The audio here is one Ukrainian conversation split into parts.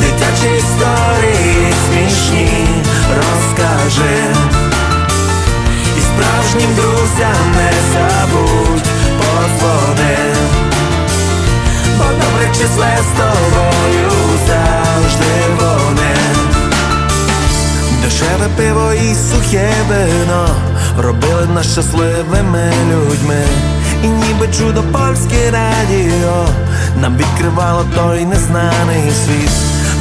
Дитячі історії смішні розкажи І справжнім друзям не забудь подзвони Бо добре числе з тобою завжди вони Дешеве пиво і сухе вино робили нас щасливими людьми. І ніби чудо польське радіо нам відкривало той незнаний світ.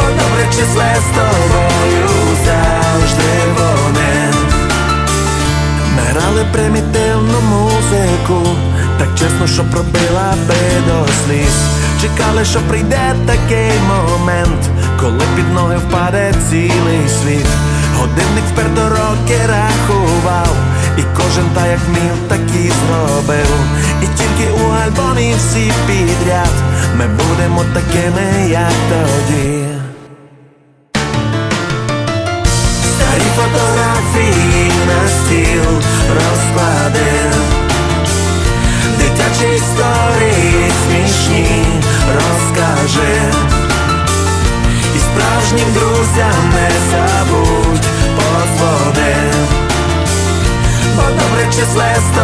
Бо добре числе з тобою завжди вони Ми грали примітивну музику, так чесно, що пробила би до сліз. Чекали, що прийде такий момент, коли під ноги впаде цілий світ. Годинник вперто роки рахував, і кожен та як міг, так і зробив. І тільки у альбомі всі підряд ми будемо такими, як тоді. Старі фотографії на стіл розкладив Дитячі історії смішні розкажи. І справжнім друзям не забудь подзвони Бо добре числе з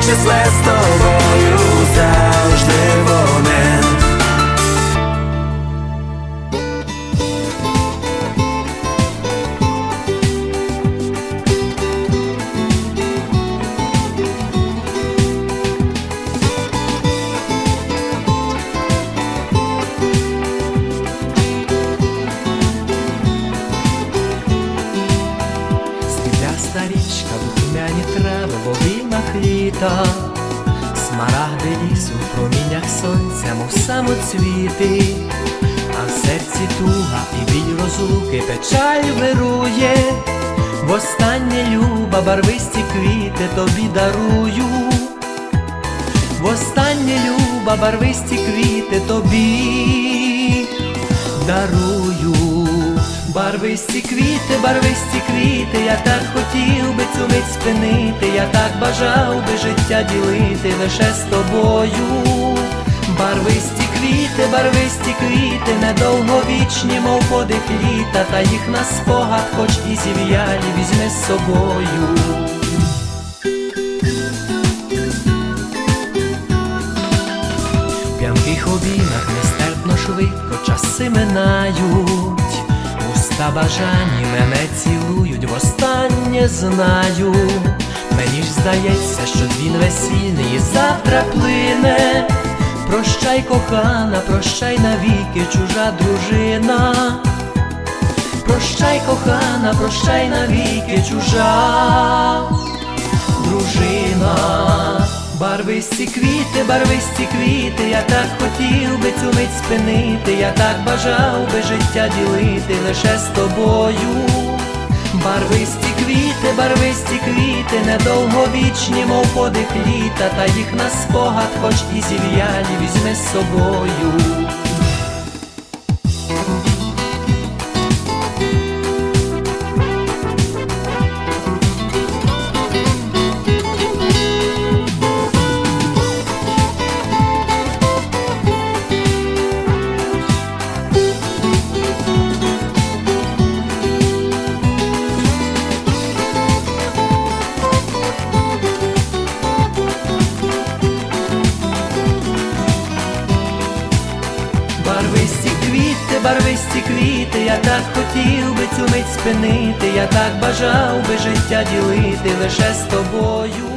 Добре числе з тобою завжди вони Світляста річка, духмяні трави в обіймах літа, смарагди лісу в проміннях сонця, мов самоцвіти, а в серці туга і біль розлуки печаль вирує, Востаннє люба барвисті квіти тобі дарую, Востаннє люба барвисті квіти тобі дарую. Барвисті квіти, барвисті квіти, я так хотів би цю мить спинити, я так бажав би життя ділити лише з тобою. Барвисті квіти, барвисті квіти, недовговічні, мов подих літа, та їх на спогад, хоч і зів'ялі, візьми з собою. В п'янких обіймах нестерпно швидко часи минають, уста бажані мене цілують, востаннє знаю. Мені ж здається, що дзвін весільний завтра плине. Прощай, кохана, прощай навіки, чужа дружина. Прощай, кохана, прощай навіки, чужа. Барвисті квіти, барвисті квіти, я так хотів би цю мить спинити, я так бажав би життя ділити лише з тобою. Барвисті квіти, барвисті квіти, недовговічні, мов подих літа, та їх на спогад, хоч і зів'ялі, візьми з собою. Барвисті квіти, я так хотів би цю мить спинити, я так бажав би життя ділити лише з тобою.